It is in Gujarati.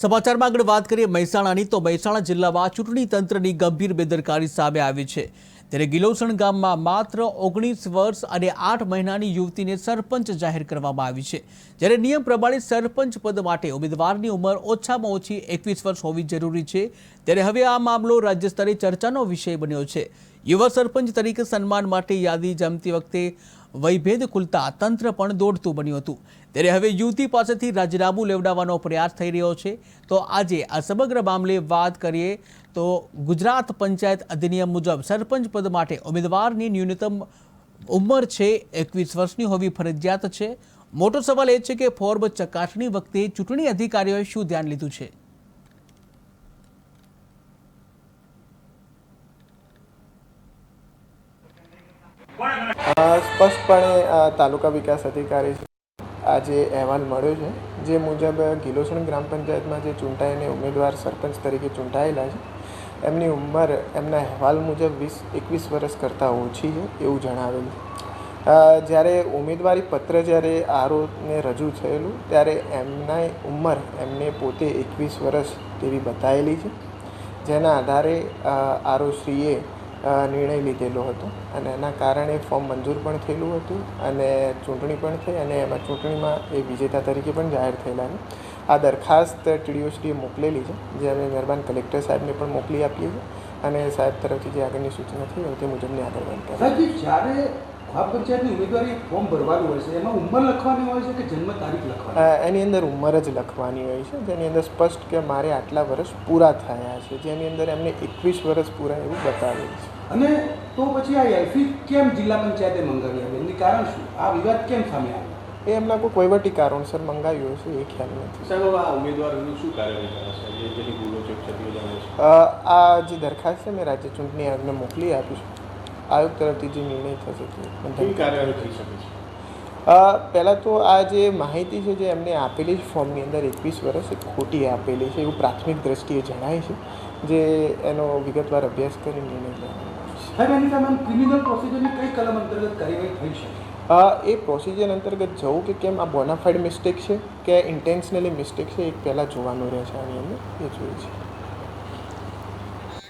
સમાચારમાં આગળ વાત કરીએ મહેસાણાની, તો મહેસાણા જિલ્લામાં ચૂંટણી તંત્રની ગંભીર બેદરકારી સામે આવી છે. ત્યારે ગિલોસણ ગામમાં માત્ર ઓગણીસ વર્ષ અને આઠ મહિનાની યુવતીને સરપંચ જાહેર કરવામાં આવી છે. જ્યારે નિયમ પ્રમાણે સરપંચ પદ માટે ઉમેદવારની ઉંમર ઓછામાં ઓછી એકવીસ વર્ષ હોવી જરૂરી છે. ત્યારે હવે આ મામલો રાજ્ય સ્તરે ચર્ચાનો વિષય બન્યો છે. યુવા સરપંચ તરીકે સન્માન માટે યાદી જમતી વખતે વૈભેદ ખુલતા તંત્ર પણ દોડતું બન્યું હતું. ત્યારે હવે યુવતી પાસેથી રાજીનામું લેવડાવવાનો પ્રયાસ થઈ રહ્યો છે. તો આજે આ સમગ્ર મામલે વાત કરીએ તો ગુજરાત પંચાયત અધિનિયમ મુજબ સરપંચ પદ માટે ઉમેદવારની ન્યૂનતમ ઉંમર છે, એકવીસ વર્ષની હોવી ફરજિયાત છે. મોટો સવાલ એ છે કે ફોર્મ ચકાસણી વખતે ચૂંટણી અધિકારીઓએ શું ધ્યાન લીધું છે? સ્પષ્ટપણે તાલુકા વિકાસ અધિકારી આજે અહેવાલ મળ્યો છે, જે મુજબ ગિલોસણ ગ્રામ પંચાયતમાં જે ચૂંટાઈને ઉમેદવાર સરપંચ તરીકે ચૂંટાયેલા છે, એમની ઉંમર, એમના અહેવાલ મુજબ વીસ, એકવીસ વર્ષ કરતાં ઓછી છે એવું જણાવેલું જ્યારે ઉમેદવારી પત્ર જ્યારે આરોને રજૂ થયેલું, ત્યારે એમના ઉંમર એમને પોતે એકવીસ વર્ષ તેવી બતાવેલી છે. જેના આધારે આરોશ્રીએ નિર્ણય લીધેલો હતો અને એના કારણે ફોર્મ મંજૂર પણ થયેલું હતું અને ચૂંટણી પણ થઈ અને એમાં ચૂંટણીમાં એ વિજેતા તરીકે પણ જાહેર થયેલા આ દરખાસ્ત ટીડીઓસીએ મોકલેલી છે, જે અમે મહેરબાન કલેક્ટર સાહેબને પણ મોકલી આપીએ છીએ અને સાહેબ તરફથી જે આગળની સૂચના થઈ હોય તે મુજબની આગળ વધતા જ્યારે ગ્રામ પંચાયતની ઉમેદવારી ફોર્મ ભરવાનું હોય છે. એમાં ઉંમર લખવાની હોય છે કે જન્મ તારીખ લખવાની? એની અંદર ઉંમર જ લખવાની હોય છે. જેની અંદર સ્પષ્ટ કે મારે આટલા વર્ષ પૂરા થયા છે. જેની અંદર એમને એકવીસ વર્ષ પૂરા એવું બતાવેલ છે. અને તો પછી આ એલફી કેમ જિલ્લા પંચાયતે મંગાવી આવી? એની કારણ શું? આ વિવાદ કેમ સામે આવ્યો? એ એમના કોઈ કોઈવટી કારણસર મંગાવ્યું હશે એ ખ્યાલ નથી. સાહેબ આ ઉમેદવારોનું શું કાર્યવાહી કરાશે છે છે. આ જે દરખાસ્ત છે મેં રાજ્ય ચૂંટણી આયોગને મોકલી આપી છે. આયોગ તરફથી જે નિર્ણય થશે તે કાર્યવાહી થઈ શકે છે? પહેલાં તો આ જે માહિતી છે જે એમને આપેલી છે ફોર્મની અંદર એકવીસ વર્ષ એ ખોટી આપેલી છે એવું પ્રાથમિક દ્રષ્ટિએ જણાય છે જે એનો વિગતવાર અભ્યાસ કરી નિર્ણય લેવાનો ક્રિમિનલ પ્રોસિજરની કઈ કલમ અંતર્ગત કાર્યવાહી થઈ શકે? એ પ્રોસિજર અંતર્ગત જવું કે કેમ આ બોનાફાઇડ મિસ્ટેક છે કે ઇન્ટેન્શનલી મિસ્ટેક છે એ પહેલાં જોવાનું રહે છે આની અંદર એ જોઈએ છે.